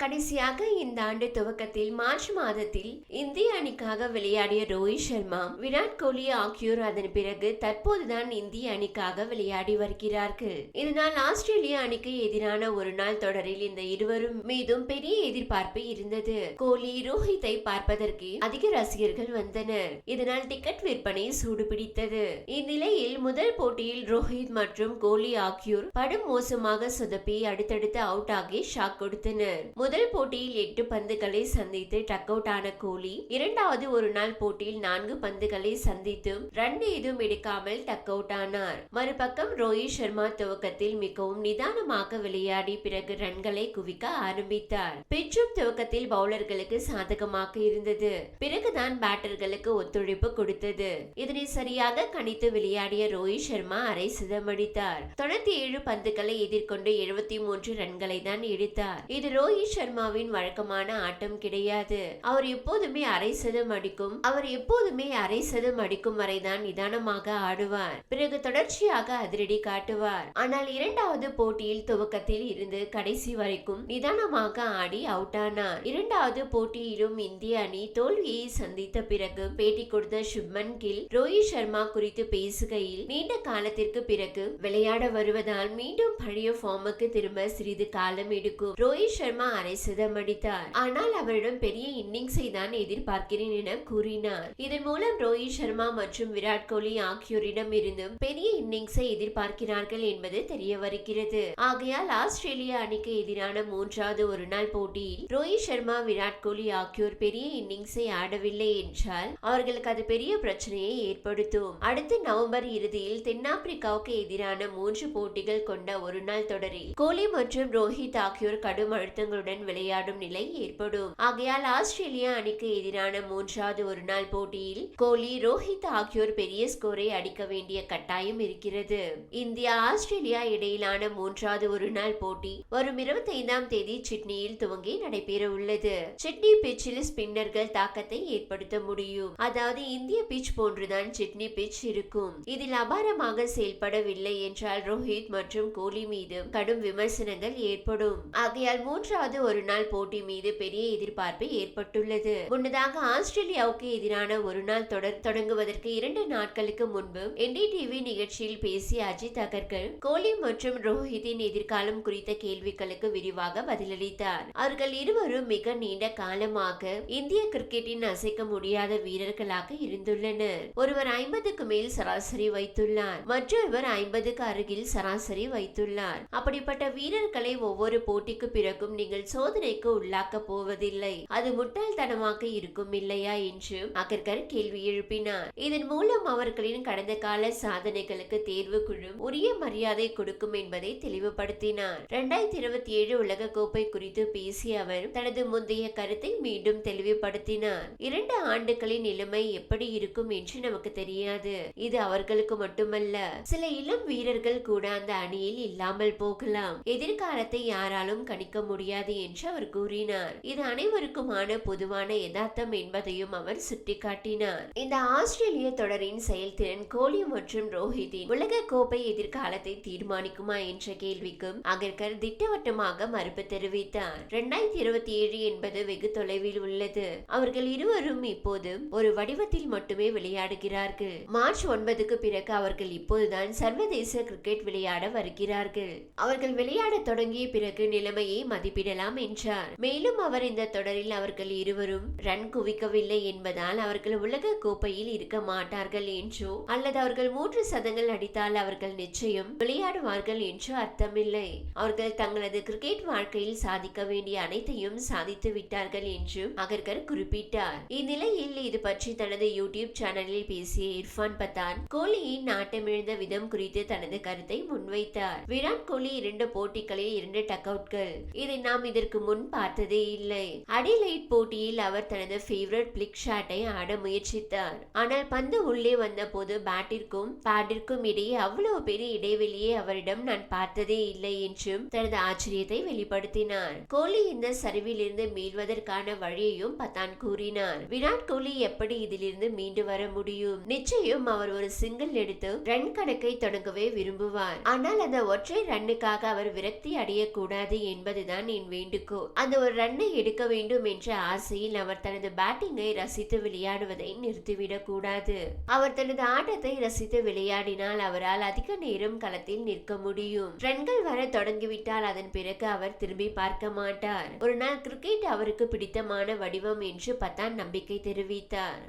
கடைசியாக இந்த ஆண்டு துவக்கத்தில் மார்ச் மாதத்தில் இந்திய அணிக்காக விளையாடிய ரோஹித் சர்மா விராட் கோலி ஆகியோர் அதன் பிறகு தற்போதுதான் இந்திய அணிக்காக விளையாடி வருகிறார்கள். இதனால் ஆஸ்திரேலிய அணிக்கு எதிரான ஒரு நாள் தொடரில் இந்த இருவரும் மீதும் பெரிய எதிர்பார்ப்பு இருந்தது. கோலி ரோஹித்தை பார்ப்பதற்கு அதிக ரசிகர்கள் வந்தனர். இதனால் டிக்கெட் விற்பனை சூடுபிடித்தது. இந்நிலையில் முதல் போட்டியில் ரோஹித் மற்றும் கோலி ஆகியோர் படும் மோசமாக சொதப்பி அடுத்தடுத்து அவுட் ஆகி ஷாக் கொடுத்தனர். முதல் போட்டியில் எட்டு பந்துகளை சந்தித்து டக் அவுட் ஆன கோலி இரண்டாவது ஒரு நாள் போட்டியில் நான்கு பந்துகளை சந்தித்தும் ரன் ஏதும் எடுக்காமல் டக் அவுட் ஆனார். மறுபக்கம் ரோஹித் சர்மா துவக்கத்தில் மிகவும் நிதானமாக விளையாடி பிறகு ரன்களை குவிக்க ஆரம்பித்தார். பிச்சும் துவக்கத்தில் பவுலர்களுக்கு சாதகமாக இருந்தது. பிறகுதான் பேட்டர்களுக்கு ஒத்துழைப்பு கொடுத்தது. இதனை சரியாக கணித்து விளையாடிய ரோஹித் சர்மா அரை சிதமடித்தார் தொண்ணூத்தி ஏழு பந்துகளை எதிர்கொண்டு எழுபத்தி மூன்று ரன்களை தான் எடுத்தார். இது ரோஹித் சர்மாவின் வழக்கமான ஆட்டம் கிடையாது. அவர் எப்போதுமே அரை சதம் அடிக்கும். அவர் எப்போதுமே அரை சதம் அடிக்கும் வரைதான் நிதானமாக ஆடுவார். பிறகு தொடர்ச்சியாக அதிரடி காட்டுவார். ஆனால் இரண்டாவது போட்டியில் துவக்கத்தில் இருந்து கடைசி வரைக்கும் நிதானமாக ஆடி அவுட் ஆனார். இரண்டாவது போட்டியிலும் இந்திய அணி தோல்வியை சந்தித்த பிறகு பேட்டி கொடுத்த சுப்மன் கில் ரோஹித் சர்மா குறித்து பேசுகையில் நீண்ட காலத்திற்கு பிறகு விளையாட வருவதால் மீண்டும் பழைய ஃபார்முக்கு திரும்ப சிறிது காலம் எடுக்கும். ரோஹித் சர்மா அரை சிதமடித்தார் ஆனால் அவரிடம் பெரிய இன்னிங்ஸை தான் எதிர்பார்க்கிறேன் என கூறினார். இதன் மூலம் ரோஹித் சர்மா மற்றும் விராட் கோலி ஆகியோரிடம் இருந்தும் பெரிய இன்னிங்ஸை எதிர்பார்க்கிறார்கள் என்பது தெரிய வருகிறது ஆகையால் ஆஸ்திரேலிய அணிக்கு எதிரான மூன்றாவது ஒரு நாள் போட்டியில் ரோஹித் சர்மா விராட் கோலி ஆகியோர் பெரிய இன்னிங்ஸை ஆடவில்லை என்றால் அவர்களுக்கு அது பெரிய பிரச்சனையை ஏற்படுத்தும். அடுத்த நவம்பர் இறுதியில் தென்னாப்பிரிக்காவுக்கு எதிரான மூன்று போட்டிகள் கொண்ட ஒரு நாள் தொடரில் கோலி மற்றும் ரோஹித் ஆகியோர் கடும் அழுத்தங்களுடன் அணியுடன் விளையாடும் நிலை ஏற்படும். ஆகையால் ஆஸ்திரேலியா அணிக்கு எதிரான மூன்றாவது ஒருநாள் போட்டியில் கோலி ரோஹித் ஆகியோர் பெரிய ஸ்கோரை அடிக்க வேண்டிய கட்டாயம் இருக்கிறது. இந்தியா ஆஸ்திரேலியா இடையிலான மூன்றாவது ஒருநாள் போட்டி வரும் இருபத்தி ஐந்தாம் தேதி சிட்னியில் துவங்கி நடைபெற உள்ளது சிட்னி பிச்சில் ஸ்பின்னர்கள் தாக்கத்தை ஏற்படுத்த முடியும். அதாவது இந்திய பிச் போன்றுதான் சிட்னி பிச் இருக்கும். இதில் அபாரமாக செயல்படவில்லை என்றால் ரோஹித் மற்றும் கோலி மீது கடும் விமர்சனங்கள் ஏற்படும். ஆகையால் மூன்றாவது ஒரு நாள் போட்டி மீது பெரிய எதிர்பார்ப்பு ஏற்பட்டுள்ளது. முன்னதாக ஆஸ்திரேலியாவுக்கு எதிரான ஒரு நாள் தொடர் தொடங்குவதற்கு இரண்டு நாட்களுக்கு முன்பு என்டிடிவி நிகழ்ச்சியில் பேசிய அஜித் அகர்கர் கோலி மற்றும் ரோஹித்தின் எதிர்காலம் குறித்த கேள்விகளுக்கு விரிவாக பதிலளித்தார். அவர்கள் இருவரும் மிக நீண்ட காலமாக இந்திய கிரிக்கெட்டின் அசைக்க முடியாத வீரர்களாக இருந்துள்ளனர். ஒருவர் ஐம்பதுக்கு மேல் சராசரி வைத்துள்ளார் மற்றொருவர் ஐம்பதுக்கு அருகில் சராசரி வைத்துள்ளார். அப்படிப்பட்ட வீரர்களை ஒவ்வொரு போட்டிக்கு பிறகும் நீங்கள் சோதனைக்கு உள்ளாக்க போவதில்லை. அது முட்டாள்தனமாக இருக்கும் இல்லையா என்று அகர்கர் கேள்வி எழுப்பினார். இதன் மூலம் அவர்களின் கடந்த கால சாதனைகளுக்கு தேர்வு குழு உரிய மரியாதை கொடுக்கும் என்பதை தெளிவுபடுத்தினார். இரண்டாயிரத்தி இருபத்தி ஏழு உலக கோப்பை குறித்து பேசிய அவர் தனது முந்தைய கருத்தை மீண்டும் தெளிவுபடுத்தினார். இரண்டு ஆண்டுகளின் நிலைமை எப்படி இருக்கும் என்று நமக்கு தெரியாது. இது அவர்களுக்கு மட்டுமல்ல சில இளம் வீரர்கள் கூட அந்த அணியில் இல்லாமல் போகலாம். எதிர்காலத்தை யாராலும் கணிக்க முடியாது என்று அவர் கூறினார். இது அனைவருக்குமான பொதுவான யதார்த்தம் என்பதையும் அவர் சுட்டிக்காட்டினார். இந்த ஆஸ்திரேலிய தொடரின் செயல்திறன் கோலி மற்றும் ரோஹிதின் உலக கோப்பை எதிர்காலத்தை தீர்மானிக்குமா என்ற கேள்விக்கும் அகர்கர் திட்டவட்டமாக மறுப்பு தெரிவித்தார். இரண்டாயிரத்தி இருபத்தி ஏழு என்பது வெகு தொலைவில் உள்ளது. அவர்கள் இருவரும் இப்போது ஒரு வடிவத்தில் மட்டுமே விளையாடுகிறார்கள். மார்ச் ஒன்பதுக்கு பிறகு அவர்கள் இப்போதுதான் சர்வதேச கிரிக்கெட் விளையாட வருகிறார்கள். அவர்கள் விளையாட தொடங்கிய பிறகு நிலைமையை மதிப்பிடலாம் என்றார். மேலும் அவர் இந்த தொடரில் அவர்கள் இருவரும் ரன் குவிக்கவில்லை என்பதால் அவர்கள் உலக கோப்பையில் இருக்க மாட்டார்கள் என்றோ அல்லது அவர்கள் மூன்று சதங்கள் அடித்தால் அவர்கள் நிச்சயம் விளையாடுவார்கள் என்று அர்த்தமில்லை. அவர்கள் தங்களது கிரிக்கெட் வாழ்க்கையில் சாதிக்க வேண்டிய அனைத்தையும் சாதித்து விட்டார்கள் என்றும் அகர்கர் குறிப்பிட்டார். இந்நிலையில் இது பற்றி தனது யூடியூப் சேனலில் பேசிய இர்ஃபான் பத்தான் கோலியின் நாட்டமிழந்த விதம் குறித்து தனது கருத்தை முன்வைத்தார். விராட் கோலி இரண்டு போட்டிகளில் இரண்டு டக் அவுட்கள். இதை நாம் இதற்கு முன் பார்த்ததே இல்லை. அடிலைட் போட்டியில் அவர் தனது ஃபேவரட் பிளிக் ஷாட்டை ஆட முயற்சித்தார். ஆனால் பந்து உள்ளே வந்த போது பேட்டிற்கும் பேட்டிற்கும் இடையே அவ்வளவு பெரிய இடைவெளியை அவரிடம் நான் பார்த்ததே இல்லை என்றும் தனது ஆச்சரியத்தை வெளிப்படுத்தினார். கோலி இந்த சரிவிலிருந்து மீள்வதற்கான வழியையும் பத்தான் கூறினார். விராட் கோலி எப்படி இதிலிருந்து மீண்டு வர முடியும்? நிச்சயம் அவர் ஒரு சிங்கிள் எடுத்து ரன் கணக்கை தொடங்கவே விரும்புவார். ஆனால் அந்த ஒற்றை ரன்னுக்காக அவர் விரக்தி அடையக்கூடாது என்பதுதான் என் வேண்டுகோள் அந்த ஒரு ரன்னை எடுக்க வேண்டும் என்ற ஆசையில் அவர் தனது பேட்டிங்கை ரசித்து விளையாடுவதை நிறுத்திவிடக் கூடாது. அவர் தனது ஆட்டத்தை ரசித்து விளையாடினால் அவரால் அதிக நேரம் களத்தில் நிற்க முடியும். ரன்கள் வர தொடங்கிவிட்டால் அதன் பிறகு அவர் திரும்பி பார்க்க மாட்டார். ஒரு நாள் கிரிக்கெட் அவருக்கு பிடித்தமான வடிவம் என்று பத்தான் நம்பிக்கை தெரிவித்தார்.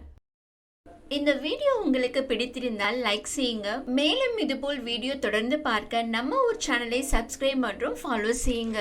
இந்த வீடியோ உங்களுக்கு பிடித்திருந்தால் லைக் செய்யுங்க. மேலும் இதுபோல் வீடியோ தொடர்ந்து பார்க்க நம்ம ஒரு சேனலை சப்ஸ்கிரைப் மற்றும் ஃபாலோ செய்யுங்க.